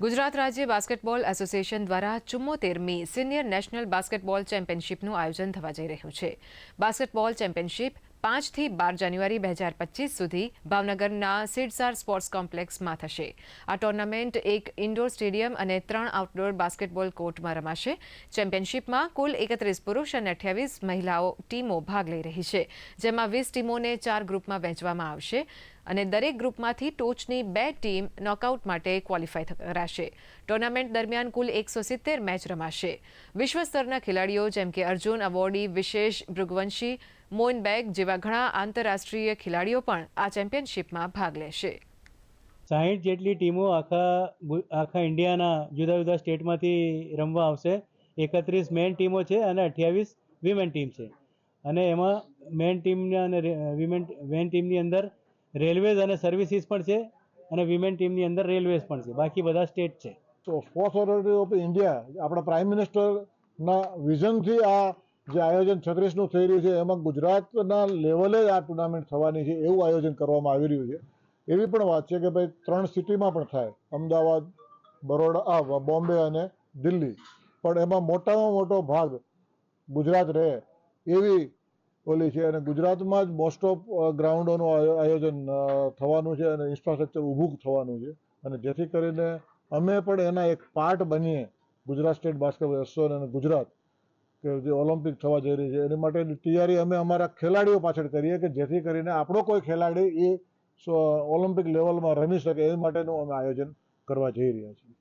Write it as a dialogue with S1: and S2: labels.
S1: ગુજરાત રાજ્ય basketball association દ્વારા ચુમ્મોતેરમી સિનિયર નેશનલ બાસ્કેટબોલ ચેમ્પિયનશિપનું આયોજન થવા જઈ રહ્યું છે. બાસ્કેટબોલ ચેમ્પિયનશિપ પાંચથી બાર જાન્યુઆરી બે હજાર પચીસ સુધી ભાવનગરના સિડસાર સ્પોર્ટ્સ કોમ્પ્લેક્સમાં થશે. આ ટુર્નામેન્ટ એક ઇન્ડોર સ્ટેડિયમ અને ત્રણ આઉટડોર બાસ્કેટબોલ કોર્ટમાં રમાશે. ચેમ્પિયનશિપમાં કુલ એકત્રીસ પુરુષ અને અઠ્યાવીસ મહિલાઓ ટીમો ભાગ લઈ રહી છે, જેમાં વીસ ટીમોને ચાર ગ્રુપમાં વહેંચવામાં આવશે અને દરેક ગ્રુપમાંથી ટોચની બે ટીમ નોકઆઉટ માટે ક્વોલિફાય કરાશે. ટુર્નામેન્ટ દરમિયાન કુલ એકસો સિત્તેર મેચ રમાશે. વિશ્વ સ્તરના ખેલાડીઓ જેમ કે અર્જુન, અવોર્ડી, વિશેષ, ભૃગવંશી મોઇન બેગ જેવા ઘણા આંતરરાષ્ટ્રીય ખેલાડીઓ પણ આ ચેમ્પિયનશિપમાં ભાગ લેશે.
S2: સાહીઠ જેટલી ટીમો આખા આખા ઇન્ડિયાના જુદા જુદા સ્ટેટમાંથી રમવા આવશે. એકત્રીસ મેન ટીમો છે અને અઠ્યાવીસ વિમેન ટીમ છે. અને એમાં મેન ટીમની અને વિમેન મેન ટીમની અંદર રેલવેઝ અને સર્વિસીસ પણ છે અને વિમેન ટીમની અંદર રેલવેઝ પણ છે. બાકી બધા સ્ટેટ છે.
S3: તો સ્પોર્ટ્સ ઓથોરિટી ઓફ ઇન્ડિયા આપણા પ્રાઇમ મિનિસ્ટરના વિઝનથી આ જે આયોજન છત્રીસનું થઈ રહ્યું છે, એમાં ગુજરાતના લેવલે જ આ ટુર્નામેન્ટ થવાની છે, એવું આયોજન કરવામાં આવી રહ્યું છે. એવી પણ વાત છે કે ભાઈ, ત્રણ સિટીમાં પણ થાય. અમદાવાદ, બરોડા બોમ્બે અને દિલ્હી. પણ એમાં મોટામાં મોટો ભાગ ગુજરાત રહે, એવી ઓલી છે. અને ગુજરાતમાં જ મોસ્ટ ઓફ ગ્રાઉન્ડોનું આયોજન થવાનું છે અને ઇન્ફ્રાસ્ટ્રક્ચર ઊભું થવાનું છે. અને જેથી કરીને અમે પણ એના એક પાર્ટ બનીએ, ગુજરાત સ્ટેટ બાસ્કેટબોલ એસોસિએશન અને ગુજરાત. કે જે ઓલિમ્પિક થવા જઈ રહી છે, એની માટેની તૈયારી અમે અમારા ખેલાડીઓ પાછળ કરીએ કે જેથી કરીને આપણો કોઈ ખેલાડી એ ઓલિમ્પિક લેવલમાં રમી શકે, એ માટેનું અમે આયોજન કરવા જઈ રહ્યા છીએ.